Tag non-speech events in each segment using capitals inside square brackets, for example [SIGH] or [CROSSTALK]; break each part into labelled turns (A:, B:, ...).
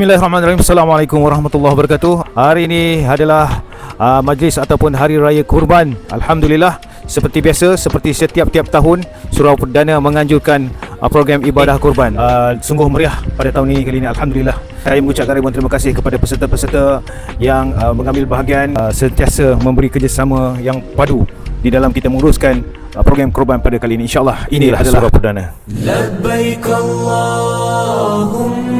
A: Bismillahirrahmanirrahim. Assalamualaikum warahmatullahi wabarakatuh. Hari ini adalah uh, majlis ataupun hari raya kurban. Alhamdulillah Seperti biasa, seperti setiap-tiap tahun Surau Perdana menganjurkan uh, program ibadah kurban. Uh, Sungguh meriah pada tahun ini kali ini. Alhamdulillah. Saya mengucapkan ribuan terima kasih kepada peserta-peserta Yang uh, mengambil bahagian uh, Sentiasa memberi kerjasama yang padu Di dalam kita menguruskan uh, program kurban pada kali ini. InsyaAllah inilah, inilah Surau Perdana.
B: Labbaik Allahumma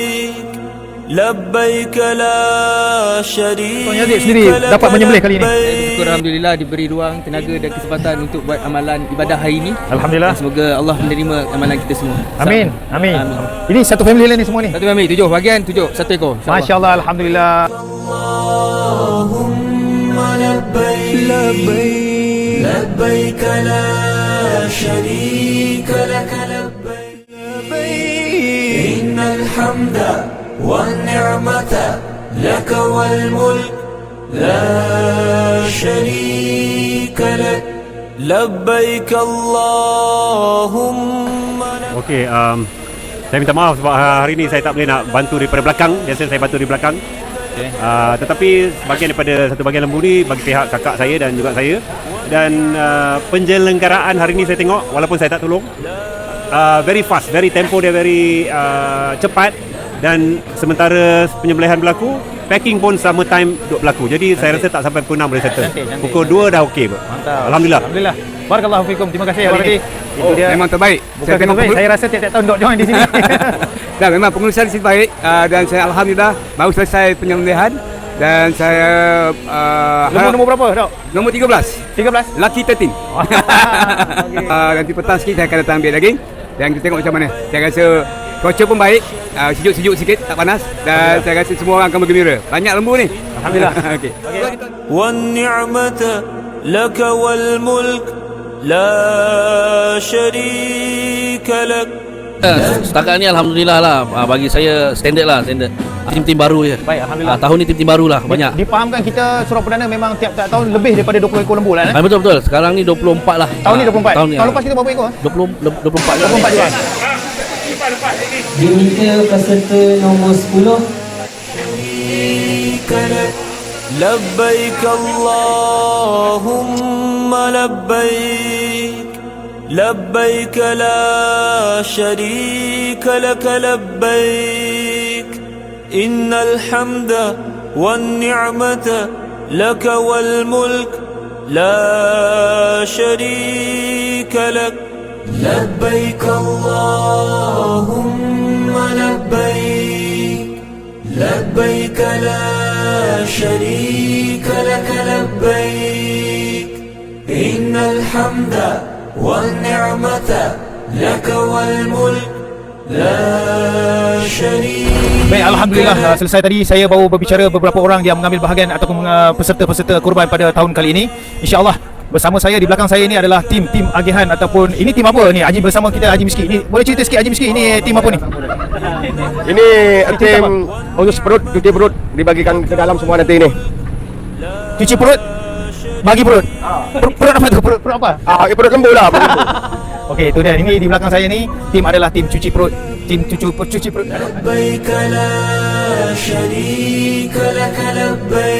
B: لبيك لا شريك
A: Tuan Yazid sendiri dapat menyembelih kali ini.
C: Syukur Alhamdulillah diberi ruang, tenaga dan kesempatan untuk buat amalan ibadah hari ini.
A: Alhamdulillah.
C: Dan semoga Allah menerima amalan kita semua.
A: Amin. Amin.
C: Amin.
A: Ini satu family lah ni semua ni.
C: Satu family, tujuh bahagian, tujuh, satu ekor. InsyaAllah.
A: Masya-Allah alhamdulillah.
B: اللهم لبيك لبيك لبيك لا شريك لك لبيك لبيك إن الحمد والنعمة لك والملك لا شريك لك لبيك اللهم لبيك
D: Okey, um, saya minta maaf sebab hari ini saya tak boleh nak bantu daripada belakang. Biasa saya bantu di belakang.
C: Okey.
D: Uh, tetapi sebahagian daripada satu bahagian lembu ni bagi pihak kakak saya dan juga saya. Dan uh, penjelenggaraan hari ini saya tengok walaupun saya tak tolong. Uh, very fast, very tempo dia very uh, cepat dan sementara penyembelihan berlaku, packing pun sama time duk berlaku. Jadi saya rasa tak sampai pukul 6 boleh settle.
A: Cantik, cantik.
D: Pukul 2 dah okey.
A: Mantap.
D: Alhamdulillah.
A: Alhamdulillah. Barakallahu fikum. Terima kasih Abang Radi. Itu
E: Oh,
A: dia.
E: memang terbaik.
A: Bukan
E: saya tengok
A: terbaik.
E: pengurus,
A: Saya rasa tiap-tiap tahun dok join di sini. [LAUGHS]
E: dan memang pengurusan di sini baik uh, dan saya alhamdulillah baru selesai penyembelihan dan saya uh, harap-
A: nombor berapa, Dok?
E: nombor 13
A: 13.
E: lucky 13 uh, [LAUGHS] nanti petang sikit saya akan datang ambil daging dan kita tengok macam mana saya rasa Cuaca pun baik. Ah, sejuk-sejuk uh, sikit, tak panas. Dan saya rasa semua orang akan bergembira. Banyak lembu ni.
A: Alhamdulillah. [LAUGHS]
E: Okey.
B: Wan ni'mata laka wal mulk la
F: syarika lak. Uh, Setakat ni Alhamdulillah lah uh, Bagi saya standard lah standard Tim-tim baru je
A: Baik Alhamdulillah
F: ah, Tahun ni tim-tim baru lah banyak
A: Dipahamkan kita Surau Perdana memang tiap-tiap tahun Lebih daripada 20 ekor lembu lah eh?
F: Betul-betul Sekarang ni 24 lah
A: Tahun ni 24
F: Tahun, ni,
A: tahun lepas kita berapa ekor?
F: 20, 24 24
A: 24 24
G: Diminta peserta nombor 10
B: شريك لك لبيك اللهم لبيك لبيك لا شريك لك لبيك. إن الحمد والنعمة لك والملك لا شريك لك. لبيك اللهم لبيك لبيك لا شريك لك لبيك إن الحمد والنعمة لك والملك لا شريك
A: Baik, Alhamdulillah uh, selesai tadi saya baru berbicara beberapa orang yang mengambil bahagian ataupun uh, peserta-peserta kurban pada tahun kali ini. InsyaAllah Bersama saya di belakang saya ini adalah tim tim Agihan ataupun ini tim apa ni? Haji bersama kita Haji Miski. Ini boleh cerita sikit Haji Miski ini tim apa ni?
H: Ini eh, tim untuk perut, cuci perut dibagikan ke dalam semua nanti ini.
A: Cuci perut bagi perut. Ah. Per- perut apa tu? Perut, perut apa?
H: Ah, eh, perut lembu lah. [LAUGHS]
A: Okey, itu dia. Ini di belakang saya ni tim adalah tim cuci perut. Tim cucu per cuci perut.
B: Baikalah syarikalah kalabai.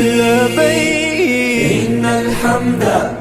B: Innal hamda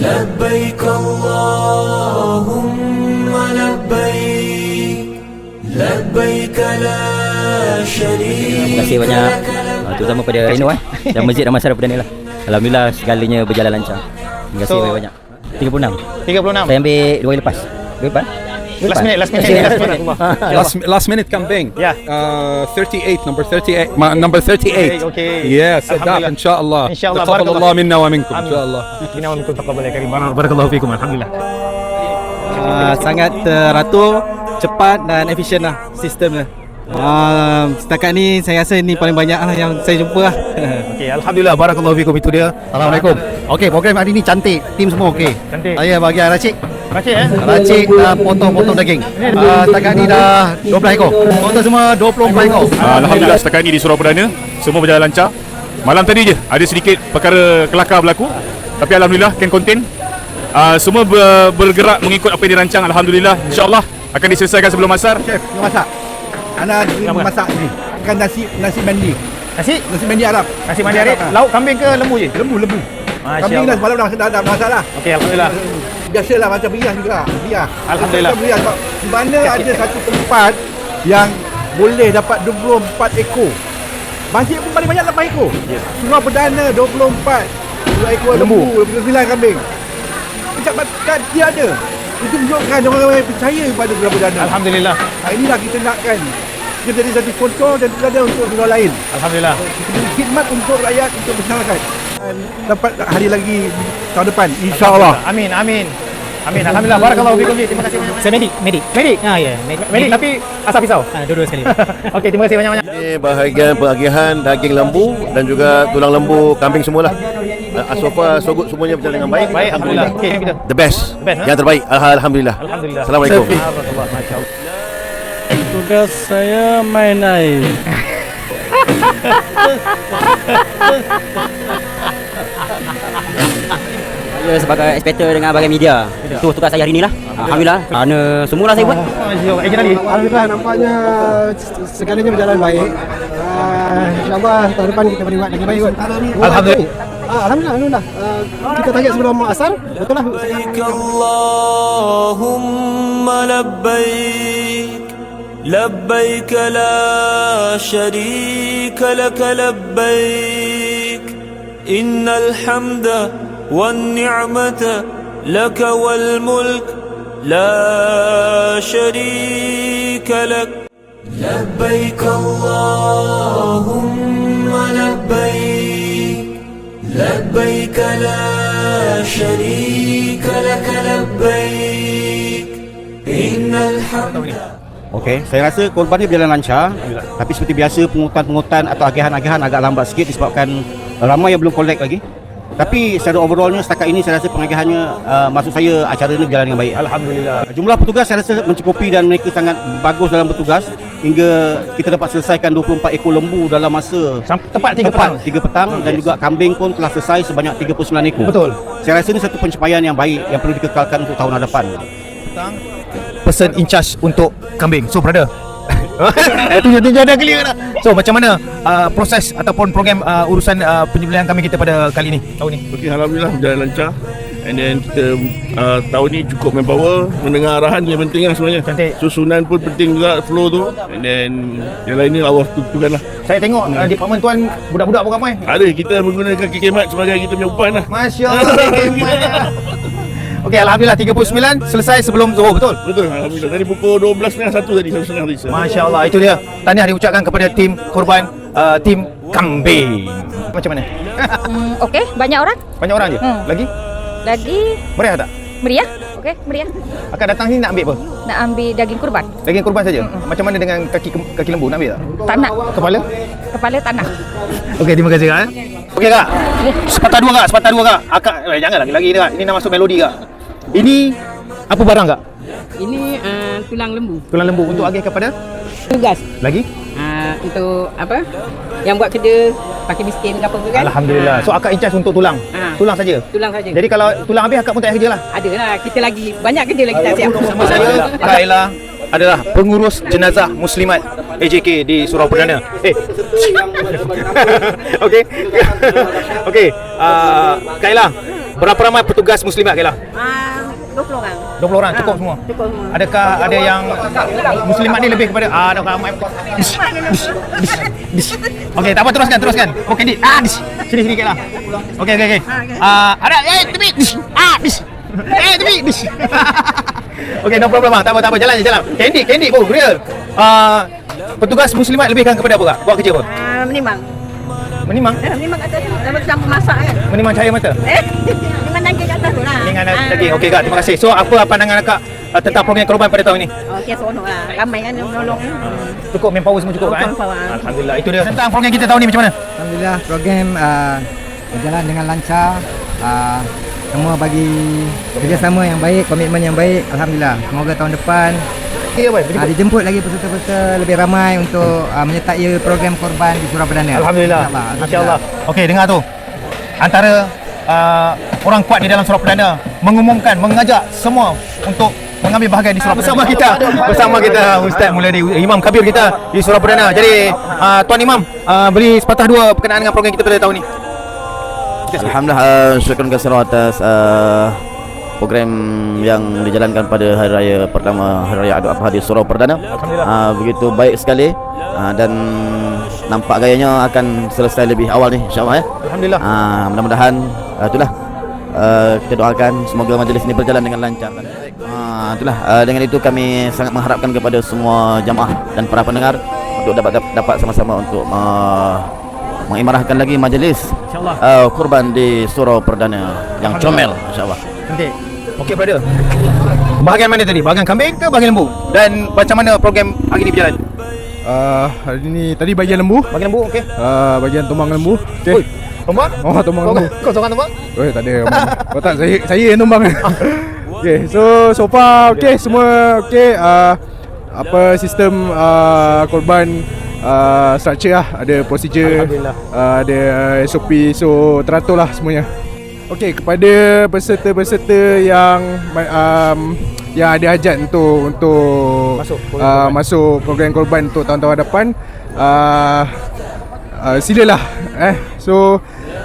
B: لبيك اللهم لبيك لبيك لا شريك
I: Terima kasih banyak
B: لك
I: uh, Terutama pada Reno eh Dan Masjid Damasyarah Perdana lah Alhamdulillah segalanya berjalan lancar Terima kasih
A: So,
I: banyak-banyak
J: 36.
A: 36.
J: Saya ambil dua hari lepas. Dua lepas?
A: Last minute, last minute, last minute.
K: last last minute kambing.
A: Yeah.
K: Uh, 38 number 38 ma- number 38.
A: okay.
K: Yeah,
A: Alhamdulillah.
K: insyaallah.
A: Insyaallah,
K: Taqabbal
A: barakallah.
K: Allah minna wa minkum
A: Amin.
K: insyaallah.
A: Inna wa minkum taqabbal ya karim. Barakallahu fikum. Alhamdulillah.
C: uh, sangat teratur, cepat dan efisien lah sistemnya. Uh, setakat ni saya rasa ni paling banyak lah yang saya jumpa lah. [LAUGHS]
A: Okey, alhamdulillah barakallahu fikum itu dia.
L: Assalamualaikum. Okey, program hari ni cantik. Tim semua okey.
A: Cantik.
L: Saya bagi Racik.
A: Macam eh?
L: Racik uh, potong-potong daging. Uh, setakat ni dah 12 ekor. Total semua 24 ekor.
M: Alhamdulillah setakat ini di Surau Perdana semua berjalan lancar. Malam tadi je ada sedikit perkara kelakar berlaku. Tapi alhamdulillah can contain. Uh, semua ber, bergerak mengikut apa yang dirancang alhamdulillah. Insya-Allah akan diselesaikan sebelum asar.
L: Chef, masak. Anak masak ni. Kan nasi nasi mandi.
A: Nasi?
L: Nasi mandi Arab.
A: Nasi mandi Arab. Lauk kambing ke lembu je?
L: Lembu, lembu.
A: Masya
L: Kambing dah
A: Allah.
L: semalam dah, dah, dah masak lah.
A: Okey, alhamdulillah.
L: Biasalah macam bias juga. Bias.
A: Alhamdulillah.
L: Macam bias. Sebab Di mana ada satu tempat yang boleh dapat 24 ekor. Masjid pun paling banyak 8 ekor. Yes. Surau Perdana 24. 2 ekor lembu, lembu 9 kambing. Macam kan tiada. Itu menunjukkan orang-orang yang percaya kepada Surau Perdana.
A: Alhamdulillah.
L: Ha, inilah kita nakkan. Kita jadi satu contoh dan juga ada untuk surau lain.
A: Alhamdulillah.
L: Kita beri khidmat untuk rakyat, untuk masyarakat. Dan Dapat hari lagi tahun depan, insyaAllah.
A: Amin, amin. Amin. Alhamdulillah. Barakallahu fikum. Terima kasih banyak.
C: Saya medik, medik.
A: Medik.
C: Ah ya, medik.
A: Medik tapi asap pisau.
C: Ah, dua-dua sekali. [LAUGHS]
A: Okey, terima kasih banyak-banyak.
H: Ini bahagian pengagihan daging lembu dan juga tulang lembu kambing semualah. Uh, so far so good semuanya berjalan dengan baik.
A: Baik, alhamdulillah. Okey, kita.
H: The best.
A: The best, ha?
H: Yang terbaik. Alhamdulillah.
A: Alhamdulillah.
H: Assalamualaikum.
A: Masya-Allah.
C: Tugas saya main air. [LAUGHS]
J: Saya sebagai inspektor dengan bagian media. Itu tugas saya hari ni lah. Alhamdulillah. Kerana semualah saya buat.
A: Masya-Allah. Ejen Ali.
L: Alhamdulillah nampaknya segalanya berjalan baik. Uh, InsyaAllah tahun depan kita boleh buat lagi baik kot.
A: Alhamdulillah.
L: Uh, Alhamdulillah, Alhamdulillah. Uh, kita target sebelum asar. Betul lah.
B: لبيك اللهم لبيك لبيك لا شريك لك لبيك إن الحمد والنعمة لك والملك لا شريك لك لبيك اللهم لبيك لبيك لا شريك لك لبيك إن الحمد
L: Okey, saya rasa korban ni berjalan lancar. Tapi seperti biasa pengutan-pengutan atau agihan-agihan agak lambat sikit disebabkan ramai yang belum collect lagi. Tapi secara overallnya setakat ini saya rasa pengagihannya uh, maksud saya acara ini berjalan dengan baik.
A: Alhamdulillah.
L: Jumlah petugas saya rasa mencukupi dan mereka sangat bagus dalam bertugas hingga kita dapat selesaikan 24 ekor lembu dalam masa
A: Sampai tepat 3 petang.
L: 3 petang dan juga kambing pun telah selesai sebanyak 39 ekor.
A: Betul.
L: Saya rasa ini satu pencapaian yang baik yang perlu dikekalkan untuk tahun hadapan.
A: Person in charge untuk kambing. So, brother. Tunjuk tunjuk dah clear dah. So, macam mana uh, proses ataupun program uh, urusan uh, penyembelihan kambing kita pada kali ni? Tahun ni.
M: Okey alhamdulillah berjalan lancar. And then kita uh, tahun ni cukup manpower Mendengar arahan yang penting lah sebenarnya
A: Cantik.
M: Susunan pun penting juga Flow tu And then Yang lain ni Allah tentukan lah
A: Saya tengok uh, department tuan budak-budak pun ramai.
M: Ada kita menggunakan kekemat sebagai kita punya umpan lah
A: Masya Allah. [LAUGHS] Okey, Alhamdulillah 39 selesai sebelum Zuhur, betul?
M: Betul Alhamdulillah Tadi pukul 12.30 satu tadi Satu setengah tadi
A: Masya Allah, itu dia. Tahniah diucapkan kepada tim korban, uh, tim kambing. Macam mana?
N: Hmm, Okey, banyak orang.
A: Banyak orang je?
N: Hmm.
A: Lagi?
N: Lagi
A: Meriah tak?
N: meriah. Okey, meriah.
A: Akan datang sini nak ambil apa?
N: Nak ambil daging kurban.
A: Daging kurban saja? Macam mana dengan kaki kaki lembu nak ambil tak?
N: Tak nak.
A: Kepala?
N: Kepala tak nak. [LAUGHS]
A: Okey, terima kasih kak. Eh? Okey kak. Sepatah dua kak, sepatah dua kak. Akak, eh, jangan lagi lagi ni kak. Ini nak masuk melodi kak. Ini apa barang kak?
O: Ini uh, tulang lembu.
A: Tulang lembu untuk agih kepada?
O: Tugas
A: Lagi?
O: uh, untuk apa? Yang buat kerja pakai miskin ke apa ke kan?
A: Alhamdulillah. So akak in charge untuk tulang?
O: Ah.
A: Tulang saja?
O: Tulang saja.
A: Jadi kalau tulang habis akak pun tak payah kerja lah?
O: ada lah kita lagi banyak kerja lagi tak siap.
A: Sama saya Kaila adalah pengurus jenazah muslimat AJK di Surau Perdana. Eh. [LAUGHS] Okey. [LAUGHS] Okey. Uh, Kaila, berapa ramai petugas muslimat Kaila?
O: Ah, 20 orang.
A: 20 orang cukup semua.
O: Cukup semua.
A: Adakah ada yang muslimat ni lebih kepada ah ada ramai. Dis, dis, dis, dis. Okey, tak apa teruskan teruskan. Okey, di. Ah, dis. Sini sini Kaila. Okey okey okey. Ah ada eh tepi. Dis. Ah, dis. Eh, tapi dish. [LAUGHS] Okey, no problem bang. Tak apa, tak apa. Jalan je, jalan. Candy, candy, bro. Real. Uh, petugas muslimat lebihkan kepada apa kak? Buat kerja apa?
O: Ah, menimang.
A: Menimang?
O: Eh, menimang kat atas tu. Dalam campur masak kan.
A: Menimang cahaya mata?
O: Eh, [LAUGHS] menimang daging kat atas tu lah.
A: Dengan
O: Ah.
A: daging. Okey kak, terima kasih. So, apa pandangan kakak uh, tentang program korban pada tahun ini?
O: Okey, seronok lah. Ramai kan yang menolong.
A: Cukup manpower semua cukup kan?
O: Manpower.
A: Alhamdulillah. Itu dia. Tentang program kita tahun ni macam mana?
P: Alhamdulillah program uh, berjalan dengan lancar. Uh, semua bagi kerjasama yang baik, komitmen yang baik. Alhamdulillah. Semoga tahun depan
A: Okay, boy.
P: uh, dijemput lagi peserta-peserta lebih ramai untuk uh, menyertai program korban di Surau Perdana.
A: Alhamdulillah.
P: InsyaAllah.
A: Okey, dengar tu. Antara uh, orang kuat di dalam Surau Perdana mengumumkan, mengajak semua untuk mengambil bahagian di Surau Perdana. Bersama kita, bersama kita Ustaz Muladi, Imam Kabir kita di Surau Perdana. Jadi, uh, Tuan Imam, uh, beri sepatah dua berkenaan dengan program kita pada tahun ini.
Q: Alhamdulillah uh, syukur kasih atas uh, program yang dijalankan pada hari raya pertama hari raya Adul Adha di Surau Perdana. Uh, begitu baik sekali uh, dan nampak gayanya akan selesai lebih awal ni insya-Allah ya.
A: Alhamdulillah.
Q: Uh, mudah-mudahan uh, itulah uh, kita doakan semoga majlis ini berjalan dengan lancar. Uh, itulah uh, dengan itu kami sangat mengharapkan kepada semua jamaah dan para pendengar untuk dapat dapat sama-sama untuk uh, mengimarahkan lagi majlis uh, kurban di Surau Perdana yang comel insyaAllah
A: Nanti. Okey, brother. Bahagian mana tadi? Bahagian kambing ke bahagian lembu? Dan macam mana program hari ini berjalan?
R: Uh, hari ni tadi bagian lembu.
A: Bagian lembu, okey.
R: Uh, bagian tumbang lembu. Okey.
A: Tumbang?
R: Oh, tumbang
A: Kau,
R: lembu.
A: kau seorang tumbang?
R: Oh, tak ada. Oh, tak saya saya yang tumbang. okey, so so far okey semua okey uh, apa sistem uh, korban uh, structure lah ada prosedur uh, ada SOP so teratur lah semuanya Okey kepada peserta-peserta yang um, yang ada hajat untuk untuk
A: Masuk program
R: uh,
A: korban.
R: masuk program korban untuk tahun-tahun hadapan uh, uh, silalah eh. So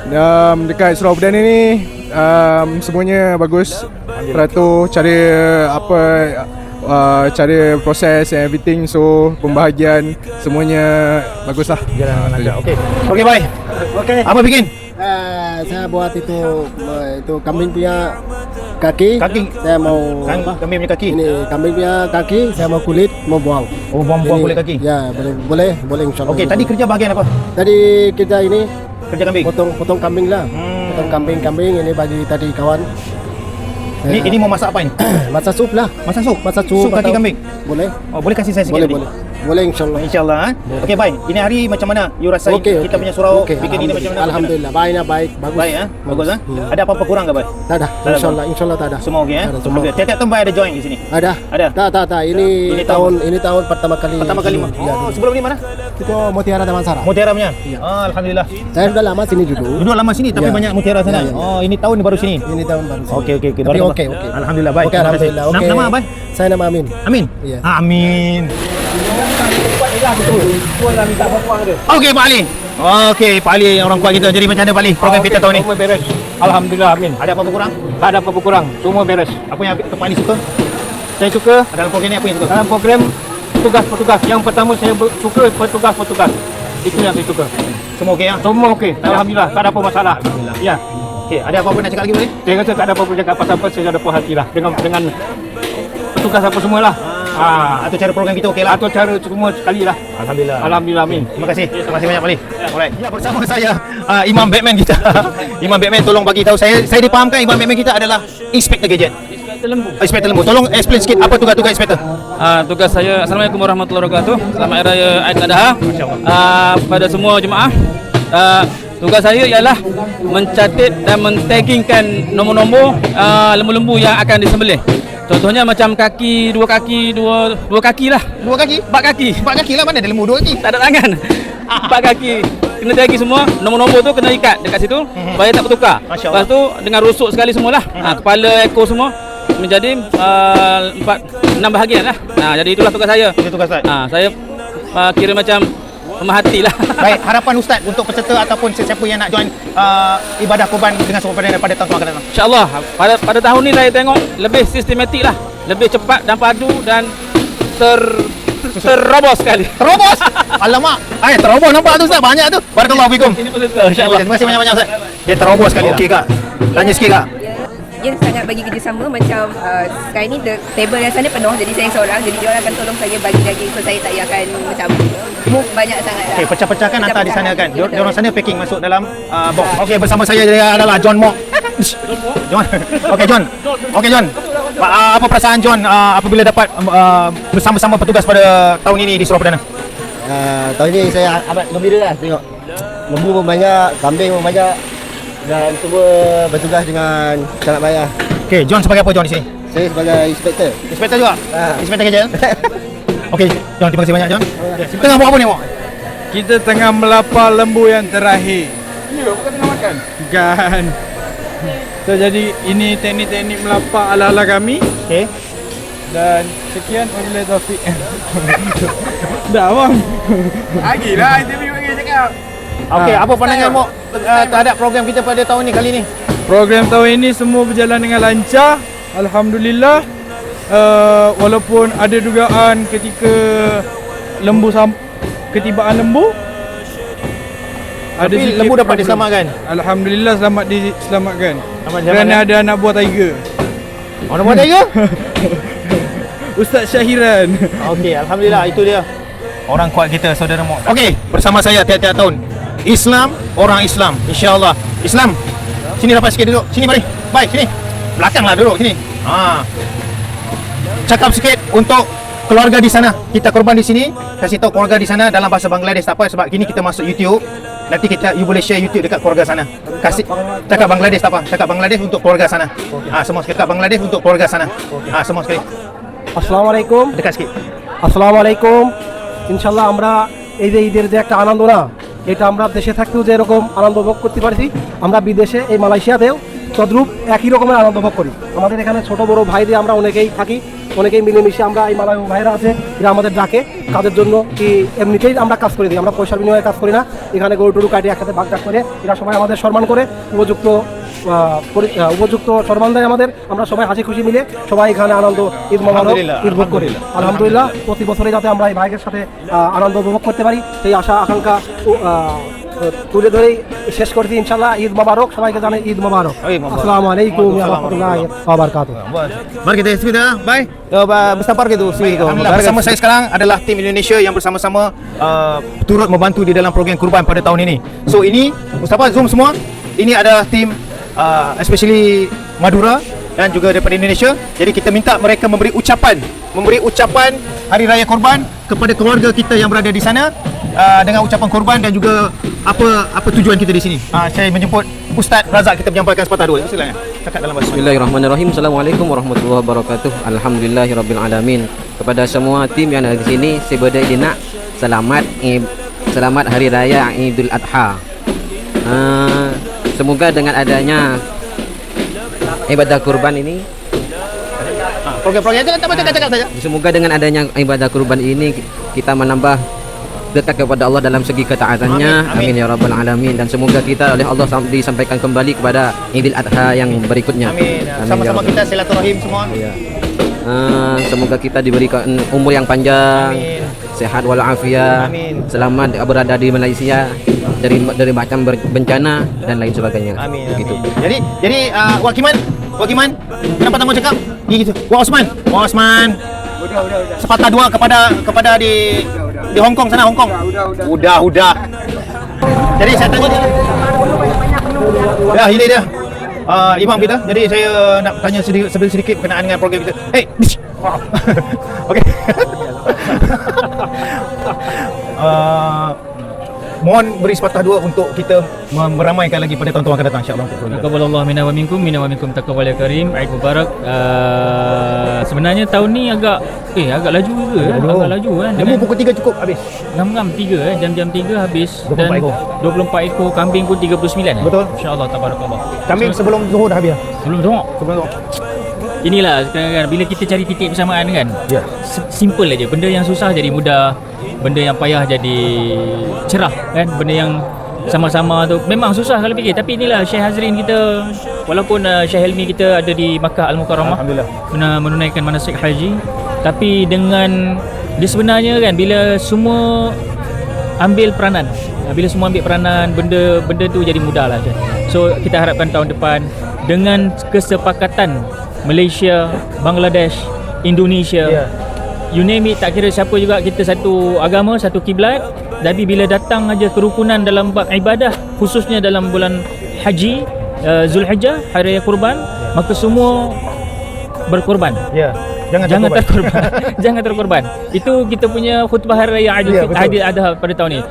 R: um, dekat Surau Perdana ni um, semuanya bagus. Teratur cara apa uh, cara proses and everything so pembahagian semuanya baguslah. Jalan lancar.
A: Okey. Okey bye.
S: Okey.
A: Apa bikin?
S: Uh, saya buat itu uh, itu kambing punya kaki.
A: Kaki.
S: Saya mau
A: Kambing-
S: apa?
A: kambing punya kaki.
S: Ini kambing punya kaki. Saya mau kulit, mau buang.
A: Oh, buang-buang
S: Ini-
A: kulit kaki?
S: Ya, boleh, boleh, boleh insyaallah.
A: Okey, tadi kerja bahagian apa?
S: Tadi kita ini
A: kerja kambing.
S: Potong potong kambing lah. Potong kambing kambing ini bagi tadi kawan.
A: Ini ini mau masak apa ini? [CLEARS THROAT]
S: masak sup lah.
A: Masak sup.
S: Masak sup.
A: Sup kaki
S: atau-
A: kambing.
S: Boleh.
A: Oh, boleh kasih saya sikit
S: Boleh,
A: tadi?
S: boleh. Boleh insyaallah.
A: Insyaallah. eh? Okey, bye. Ini hari macam mana? You rasa
S: Okey,
A: kita
S: okey.
A: punya surau
S: Okey,
A: bikin ini macam mana?
S: Alhamdulillah. Baiknya baik, bagus.
A: Baik eh? Bagus eh? Ada apa-apa kurang ke, bye?
S: Tak ada. Insyaallah, insyaallah tak ada.
A: Semua okey eh?
S: Ada, semua.
A: Tiap-tiap tahun bye ada join di sini.
S: Ada.
A: Ada.
S: Tak, tak, tak. Ini,
A: Ini
S: tahun ini tahun pertama kali.
A: Pertama kali.
S: Ya,
A: Oh, sebelum ni mana?
S: Itu Mutiara Damansara.
A: Mutiara punya. Ah, alhamdulillah.
S: Saya sudah lama sini duduk.
A: Duduk lama sini tapi
S: Ya.
A: banyak mutiara sana.
S: Ya, ya, ya.
A: Oh, ini tahun baru sini.
S: Ini tahun baru. sini.
A: Okey, okey, okey.
S: Tapi okey, okey.
A: Alhamdulillah, baik.
S: Alhamdulillah.
A: Nama- apa?
S: Saya nama Amin.
A: Amin.
S: Iya.
A: Amin. Okey Pak Ali. Okey Pak Ali orang kuat kita. Jadi macam mana Pak Ali program kita tahun ni?
T: Semua beres. Alhamdulillah amin.
A: Ada apa-apa kurang?
T: Tak ada apa-apa kurang. Semua beres.
A: Apa yang Pak Ali suka?
T: Saya suka
A: Dalam program ni apa yang suka?
T: dalam program petugas-petugas. Yang pertama saya suka petugas-petugas. Itu yang saya suka.
A: Semua okey ya?
T: Semua okey. Alhamdulillah. Tak ada apa masalah. Ya.
A: Okey, ada apa-apa nak cakap lagi boleh?
T: Saya rasa tak ada apa-apa cakap pasal-pasal saya ada puas hati lah. Dengan, dengan petugas apa semualah.
A: Ah, atau cara program kita okey lah.
T: Atau cara semua sekali lah.
A: Alhamdulillah.
T: Alhamdulillah amin.
A: Terima kasih. Terima kasih banyak Pak Ali. Alright. Ya bersama saya uh, Imam Batman kita. [LAUGHS] Imam Batman tolong bagi tahu saya saya dipahamkan Imam Batman kita adalah inspektor gadget.
T: Inspektor lembu.
A: Inspektor lembu. Tolong explain sikit apa tugas-tugas inspektor.
F: Uh, tugas saya Assalamualaikum warahmatullahi wabarakatuh. Selamat Hari Raya Aid Adha. Uh, pada semua jemaah. Uh, tugas saya ialah mencatat dan mentaggingkan nombor-nombor uh, lembu-lembu yang akan disembelih. Contohnya macam kaki, dua kaki, dua dua kaki lah.
A: Dua kaki?
F: Empat kaki.
A: Empat kaki lah mana ada lembu dua kaki?
F: Tak ada tangan. Empat kaki. Kena tagi semua, nombor-nombor tu kena ikat dekat situ supaya tak bertukar. Lepas tu dengan rusuk sekali semualah. Ha, kepala, ekor semua menjadi uh, empat enam bahagian lah. Ha, jadi itulah tugas saya.
A: Itu tugas saya.
F: Ha, saya uh, kira macam pemerhati lah.
A: Baik, harapan Ustaz untuk peserta ataupun sesiapa yang nak join uh, ibadah kurban dengan Surau Perdana pada tahun akan datang.
F: InsyaAllah pada pada tahun ni saya tengok lebih sistematik lah. Lebih cepat dan padu dan ter terobos sekali.
A: Terobos? [LAUGHS] Alamak. Eh, terobos nampak tu Ustaz. Banyak tu. Barakallahu fikum.
F: Ini peserta insyaAllah.
A: Terima kasih banyak-banyak Ustaz. Dia terobos sekali. Okey kak. Tanya sikit kak.
U: Dia sangat bagi kerjasama macam uh, sekarang ni the table yang sana penuh jadi saya seorang jadi dia orang akan tolong saya bagi daging so saya tak payah akan macam move banyak sangat lah.
A: Okey, pecah-pecahkan hantar di sana kan. Dia orang sana packing masuk dalam uh, box. Okey, bersama saya dia adalah John Mock. [LAUGHS] John. [LAUGHS] Okey, John. Okey, John. Uh, apa perasaan John uh, apabila dapat uh, bersama-sama petugas pada tahun ini di Surau Perdana?
S: Uh, tahun ini saya amat gembira lah tengok lembu pun banyak, kambing pun banyak dan semua bertugas dengan sangat baik lah.
A: Okey, John sebagai apa John di sini?
S: Saya sebagai inspektor.
A: Inspektor juga?
S: Ah.
A: Inspektor kerja? [LAUGHS] Okey, John terima kasih banyak John. Tengah buat apa ni, Mock?
R: Kita tengah melapar lembu yang terakhir.
M: Ya, bukan tengah makan.
R: Kan. So jadi ini teknik-teknik melapar ala-ala kami.
A: Okey.
R: Dan sekian wabillahi taufik. [LAUGHS] Dah bang.
M: Lagi lah interview lagi cakap.
A: Okey,
R: Ah.
A: apa pandangan Mock uh, terhadap program kita pada tahun ni kali ni?
R: Program tahun ini semua berjalan dengan lancar. Alhamdulillah. Uh, walaupun ada dugaan ketika lembu sam ketibaan lembu
A: Tapi
R: sikit
A: lembu dapat
R: problem.
A: diselamatkan?
R: Alhamdulillah selamat diselamatkan.
A: Selamat
R: Kerana ada anak buah tiger.
A: Anak buah tiger? [LAUGHS]
R: Ustaz Syahiran.
A: Okey, alhamdulillah itu dia. Orang kuat kita saudara Mok. Okey, bersama saya tiap-tiap tahun. Islam, orang Islam. Insya-Allah. Islam. Sini dapat sikit duduk. Sini mari. Baik, sini. Belakanglah duduk sini. Ha. Cakap sikit untuk keluarga di sana. Kita korban di sini. Kasih tahu keluarga di sana dalam bahasa Bangladesh tak apa sebab kini kita masuk YouTube. Nanti kita you boleh share YouTube dekat keluarga sana. Kasih cakap Bangladesh tak apa. Cakap Bangladesh untuk keluarga sana. Ah, semua sekali cakap Bangladesh untuk keluarga sana. Ah, semua sekali.
V: আসসালামু
A: dekat sikit
V: আসসালামু আলাইকুম ইনশাল্লাহ আমরা এই যে ঈদের যে একটা আনন্দ না এটা আমরা দেশে থাকতেও যে এরকম আনন্দ ভোগ করতে পারছি, আমরা বিদেশে এই মালয়েশিয়াতেও তদ্রূপ একই রকমের আনন্দ ভোগ করি। আমাদের এখানে ছোট বড় ভাইদের আমরা অনেকেই থাকি, অনেকেই মিলেমিশে আমরা এই মালয় ভাইরা আছে, এরা আমাদের ডাকে। কাজের জন্য কি এমনিতেই আমরা কাজ করে দিই, আমরা পয়সার বিনিময়ে কাজ করি না। এখানে গরু টরু কাটিয়ে একসাথে ভাগ করে, এরা সবাই আমাদের সম্মান করে, উপযুক্ত উপযুক্ত সর্বান্তরে আমাদের। আমরা সবাই হাসি খুশি মিলে সবাই এখানে আনন্দ ঈদ উপভোগ করি। আলহামদুলিল্লাহ। প্রতি বছরে যাতে আমরা এই ভাইয়ের সাথে আনন্দ উপভোগ করতে পারি। সেই আশা আকাঙ্ক্ষা তুলে ধরেই শেষ করছি ইনশাল্লাহ ঈদ মোবারক সবাইকে জানে ঈদ মোবারক। আসসালামু আলাইকুম
A: ওয়া রাহমাতুল্লাহি ওয়া ভাই? bersama gitu bersama saya sekarang adalah uh, especially Madura dan juga daripada Indonesia. Jadi kita minta mereka memberi ucapan, memberi ucapan Hari Raya Korban kepada keluarga kita yang berada di sana uh, dengan ucapan korban dan juga apa apa tujuan kita di sini. Uh, saya menjemput Ustaz Razak kita menyampaikan sepatah dua. Silakan. Cakap dalam bahasa.
I: Bismillahirrahmanirrahim. Assalamualaikum warahmatullahi wabarakatuh. Alhamdulillahirabbil alamin. Kepada semua tim yang ada di sini, saya berdaya nak selamat selamat hari raya Idul Adha. Uh, semoga dengan adanya ibadah kurban ini
A: Program-program cakap-cakap saja.
I: Semoga dengan adanya ibadah kurban ini kita menambah dekat kepada Allah dalam segi ketaatannya.
A: Amin,
I: Amin, ya rabbal alamin dan semoga kita oleh Allah sam- disampaikan kembali kepada Idul Adha yang berikutnya.
A: Amin.
I: ya
A: Sama-sama
I: Rabbal-
A: kita silaturahim semua.
I: Ya. Ah, semoga kita diberikan umur yang panjang,
A: Amin.
I: sehat walafiat,
A: Amin.
I: selamat berada di Malaysia dari dari macam bencana dan lain sebagainya.
A: Amin.
I: Begitu.
A: Jadi jadi uh, Wak Kiman, Wak Kiman, kenapa tak mau cakap? Ni gitu. Wak Osman, Wak Osman.
S: Udah, udah, udah.
A: Sepatah dua kepada kepada di di Hong Kong sana Hong Kong. Udah, udah. Jadi saya tanya dia. Ya, ini dia. Uh, imam kita. Jadi saya nak tanya sedikit sedikit, sedikit berkenaan dengan program kita. Hey, bish. [LAUGHS] Wow. Okey. [LAUGHS] uh, mohon beri sepatah dua untuk kita meramaikan lagi pada tahun-tahun akan datang insya-Allah.
W: Taqabbalallah minna wa minkum minna wa minkum taqabbal ya karim. Eid Mubarak. Uh, sebenarnya tahun ni agak eh agak laju juga eh. Agak laju kan.
A: Lembu pukul 3 cukup habis.
W: Ngam-ngam 3 eh jam-jam 3 habis
A: 24 ekor.
W: 24 ekor kambing pun 39 eh.
A: Betul.
W: Insya-Allah tabarakallah.
A: Kambing sebelum zuhur dah habis.
W: Sebelum zuhur.
A: Sebelum zuhur.
W: Inilah kan bila kita cari titik bersamaan kan.
A: Ya.
W: S- Simple aja. Benda yang susah jadi mudah. Benda yang payah jadi cerah kan. Benda yang sama-sama tu memang susah kalau fikir tapi inilah Syekh Hazrin kita walaupun uh, Syekh Helmi kita ada di Makkah Al-Mukarramah
A: Alhamdulillah
W: men- menunaikan manasik haji tapi dengan dia sebenarnya kan bila semua ambil peranan bila semua ambil peranan benda benda tu jadi mudah lah Syed. so kita harapkan tahun depan dengan kesepakatan Malaysia Bangladesh Indonesia
A: Ya.
W: you name it tak kira siapa juga kita satu agama satu kiblat tapi bila datang aja kerukunan dalam bab ibadah khususnya dalam bulan haji uh, Zulhijjah hari raya kurban maka semua berkorban
A: Ya. Jangan,
W: jangan
A: terkorban.
W: terkorban [LAUGHS] jangan terkorban itu kita punya khutbah hari raya Aidil
A: Ya,
W: Adha pada tahun ini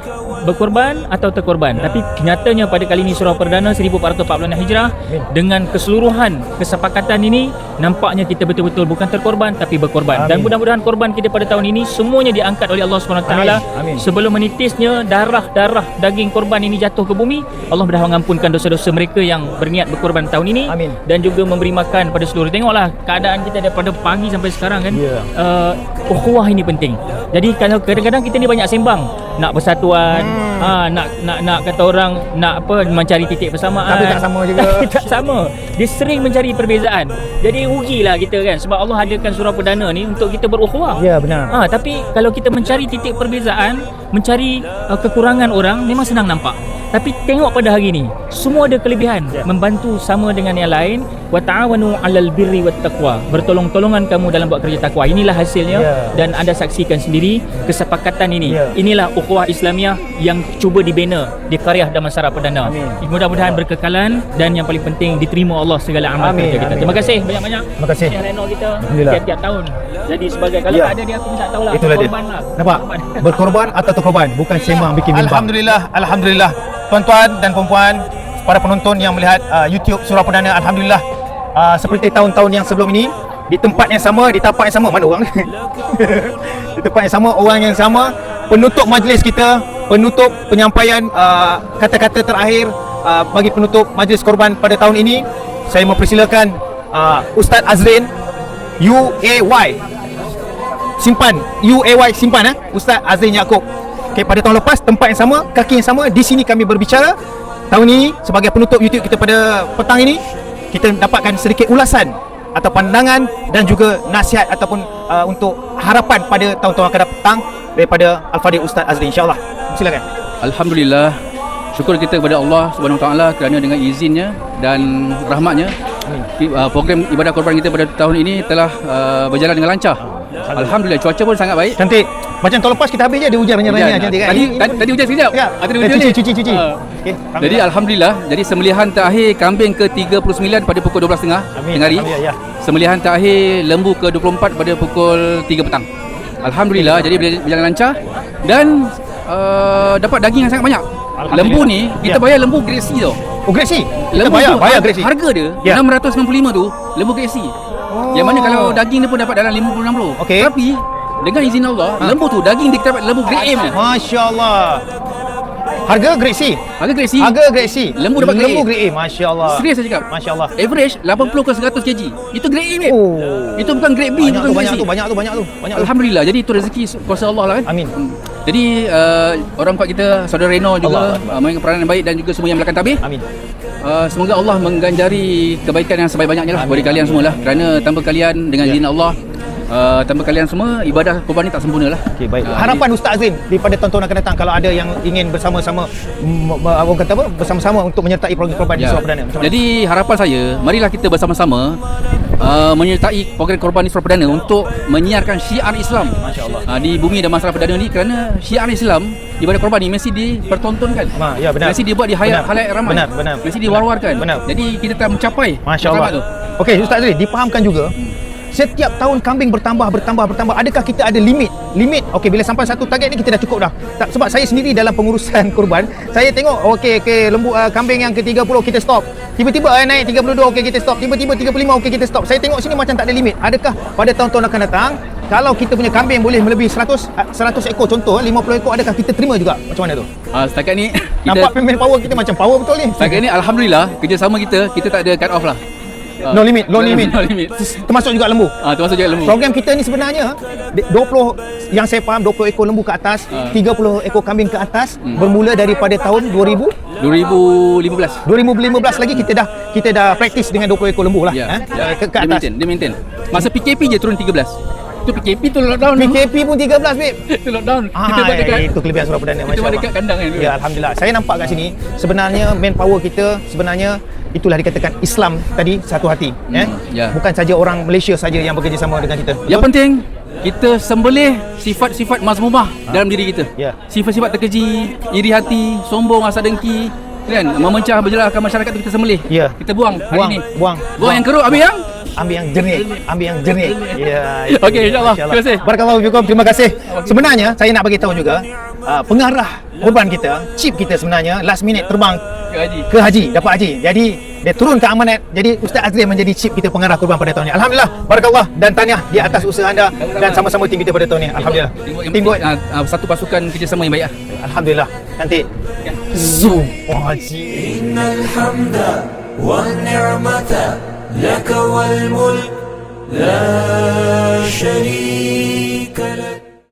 W: berkorban atau terkorban. Tapi nyatanya pada kali ini surah perdana 1446 Hijrah dengan keseluruhan kesepakatan ini nampaknya kita betul-betul bukan terkorban tapi berkorban. Dan
A: Amin.
W: mudah-mudahan korban kita pada tahun ini semuanya diangkat oleh Allah SWT
A: Amin.
W: Sebelum menitisnya darah-darah daging korban ini jatuh ke bumi Allah dah mengampunkan dosa-dosa mereka yang berniat berkorban tahun ini.
A: Amin.
W: dan juga memberi makan pada seluruh. Tengoklah keadaan kita daripada pagi sampai sekarang kan.
A: Ya.
W: uh, ukhuwah ini penting. Jadi kalau kadang-kadang kita ni banyak sembang. Nak persatuan mm. Hmm. ha, nak nak nak kata orang nak apa mencari titik persamaan.
A: Tapi tak sama juga. [LAUGHS]
W: tak sama. Dia sering mencari perbezaan. Jadi rugilah kita kan sebab Allah adakan surah perdana ni untuk kita berukhuwah
A: Ya, benar.
W: ha, tapi kalau kita mencari titik perbezaan mencari uh, kekurangan orang memang senang nampak. Tapi tengok pada hari ni semua ada kelebihan. Membantu sama dengan yang lain. Wa ta'awanu 'alal birri wat taqwa. Bertolong-tolongan kamu dalam buat kerja takwa. Inilah hasilnya.
A: Ya.
W: dan anda saksikan sendiri kesepakatan ini.
A: Ya.
W: inilah ukhuwah Islamiah yang cuba dibina di Qaryah Damansara Perdana mudah-mudahan berkekalan dan yang paling penting diterima Allah segala amal
A: Amin,
W: kerja kita
A: amin.
W: terima kasih banyak-banyak
A: Terima kasih.
W: Reno kita tiap-tiap tahun jadi sebagai kalau
A: Ya.
W: tak ada dia aku pun tak tahulah
A: Itulah dia.
W: korban lah
A: Nampak? [LAUGHS] Berkorban atau terkorban bukan sembang bikin bimbang. Alhamdulillah, alhamdulillah. Tuan-tuan dan puan-puan, para penonton yang melihat uh, YouTube Surah Perdana, alhamdulillah. Uh, seperti tahun-tahun yang sebelum ini, di tempat yang sama, di tapak yang sama, mana orang? [LAUGHS] di tempat yang sama, orang yang sama, penutup majlis kita, penutup penyampaian uh, kata-kata terakhir uh, bagi penutup majlis korban pada tahun ini, saya mempersilakan uh, Ustaz Azrin UAY simpan UAY simpan eh? Ustaz Azrin Yaakob. Okay, pada tahun lepas tempat yang sama kaki yang sama di sini kami berbicara. Tahun ini sebagai penutup YouTube kita pada petang ini kita dapatkan sedikit ulasan atau pandangan dan juga nasihat ataupun uh, untuk harapan pada tahun-tahun akan datang daripada Al-Fadhil Ustaz Azrin insyaAllah silakan
X: Alhamdulillah syukur kita kepada Allah Subhanahu Wa Taala kerana dengan izinnya dan rahmatnya uh, program ibadah korban kita pada tahun ini telah uh, berjalan dengan lancar. Alhamdulillah cuaca pun sangat baik.
A: Cantik. Macam tahun lepas kita habis je dia hujan banyak-banyak cantik kan.
X: Tadi
A: Ini-
X: tadi, tadi hujan sekejap.
A: Ya.
X: Ah, tadi hujan
A: cuci,
X: ni.
A: cuci, cuci.
X: Ah.
A: Okey.
X: Jadi alhamdulillah jadi sembelihan terakhir kambing ke-39 pada pukul 12.30 tengah hari.
A: Alhamdulillah, ya.
X: Sembelihan terakhir lembu ke-24 pada pukul 3 petang. Alhamdulillah jadi berjalan lancar dan uh, dapat daging yang sangat banyak. Lembu ni kita
A: Ya.
X: bayar lembu grade C tau.
A: Oh grade C? Kita
X: Lembu
A: bayar,
X: tu
A: bayar grade C.
X: Harga dia
A: Ya.
X: 695 tu lembu grade C. Oh. Yang mana kalau daging dia pun dapat dalam 50 60.
A: Okey.
X: Tapi dengan izin Allah,
A: Ha.
X: lembu tu daging dia kita dapat lembu grade A.
A: Masya-Allah. Harga grade C.
X: Harga grade C.
A: Harga grade C.
X: Lembu dapat grade
A: Lembu grade A. Masya-Allah.
X: Serius saya cakap.
A: Masya-Allah.
X: Average 80 ke 100 kg. Itu grade A, mate.
A: Oh.
X: Itu bukan grade B,
A: Banyak
X: bukan
A: tu,
X: grade
A: banyak
X: C.
A: tu, banyak tu, banyak tu. Banyak tu.
X: Alhamdulillah. Jadi itu rezeki kuasa Allah lah kan.
A: Amin.
X: Jadi uh, orang kuat kita saudara Reno juga
A: Allah.
X: uh, mainkan peranan yang baik dan juga semua yang belakang tabir.
A: Amin.
X: Uh, semoga Allah mengganjari kebaikan yang sebaik-banyaknya lah bagi kalian semua lah kerana tanpa kalian dengan
A: Ya.
X: izin Allah uh, tanpa kalian semua ibadah korban ni tak sempurna lah
A: Okey, baik.
X: Ah,
A: Harapan Ustaz Azrin daripada tahun-tahun akan datang kalau ada yang ingin bersama-sama orang kata apa? Bersama-sama untuk menyertai program korban di
X: Ya.
A: Surah Perdana. Macam?
X: Jadi harapan saya, marilah kita bersama-sama uh, menyertai program korban Isra Perdana untuk menyiarkan syiar Islam uh, di bumi dan masyarakat Perdana ni kerana syiar Islam ibadah korban ni mesti dipertontonkan.
A: Ma, ya benar.
X: Mesti dibuat di hayat
A: Benar.
X: halayak ramai.
A: Benar, benar.
X: Mesti diwar-warkan.
A: Benar.
X: Jadi kita telah mencapai
A: Masya-Allah.
X: sangat tu.
A: Okey, Ustaz Azrin, dipahamkan juga Setiap tahun kambing bertambah, bertambah, bertambah. Adakah kita ada limit? Limit. Okey, bila sampai satu target ni kita dah cukup dah. Tak, sebab saya sendiri dalam pengurusan [LAUGHS] korban, saya tengok okey okey lembu uh, kambing yang ke-30 kita stop. Tiba-tiba uh, naik 32 okey kita stop. Tiba-tiba 35 okey kita stop. Saya tengok sini macam tak ada limit. Adakah pada tahun-tahun akan datang kalau kita punya kambing boleh melebihi 100 uh, 100 ekor contoh 50 ekor adakah kita terima juga? Macam mana tu?
X: Uh, setakat ni [LAUGHS] kita
A: Nampak pemain power kita macam power betul ni.
X: setakat ni alhamdulillah kerjasama kita kita tak ada cut off lah. Ah,
A: No limit, no limit.
X: no limit.
A: Termasuk juga lembu.
X: Ah termasuk juga lembu.
A: Program kita ni sebenarnya di- 20 yang saya faham 20 ekor lembu ke atas,
X: Ah.
A: 30 ekor kambing ke atas
X: Hmm.
A: bermula daripada tahun 2000
X: 2015.
A: 2015 lagi kita dah kita dah praktis dengan 20 ekor lembu lah
X: Ya,
A: eh,
X: ya.
A: ke, ke
X: Dia
A: atas.
X: maintain, dia maintain. Masa PKP je turun 13. Itu PKP tu lockdown.
A: PKP pun 13 babe. [LAUGHS]
X: Itu lockdown.
A: Ah,
X: Kita buat dekat
A: itu kelebihan Surau Perdana
X: Kita buat dekat kandang kan.
A: Ya alhamdulillah. Saya nampak kat sini sebenarnya manpower kita sebenarnya itulah dikatakan Islam tadi satu hati eh.
X: ya.
A: Bukan saja orang Malaysia saja yang bekerjasama dengan kita.
X: Yang penting kita sembelih sifat-sifat mazmumah dalam diri kita.
A: Ya.
X: Sifat-sifat terkeji, iri hati, sombong, asa dengki, kan? Memecah berjelahkan masyarakat kita sembelih.
A: Ya.
X: Kita buang hari
A: Buang,
X: ni.
A: buang.
X: Buang yang keruk ambil yang
A: ambil yang jernih, ambil yang jernih. Ya. [LAUGHS]
X: Okey, insya-Allah. Terima kasih.
A: Barakallahu fikum. Terima kasih. Sebenarnya saya nak bagi tahu juga uh, pengarah korban kita, chip kita sebenarnya last minute terbang
X: ke haji.
A: Ke haji, dapat haji. Jadi dia turun ke amanat. Jadi Ustaz Azri menjadi chip kita pengarah kurban pada tahun ini. Alhamdulillah. Barakallah dan tahniah di atas usaha anda dan sama-sama tim kita pada tahun ini. Alhamdulillah.
X: Tim ah, ah, satu pasukan kerjasama yang baik ah.
A: Alhamdulillah. Nanti ya. zoom. Oh haji.
B: Innal hamda wa ni'mata laka wal mulk la syarika lak.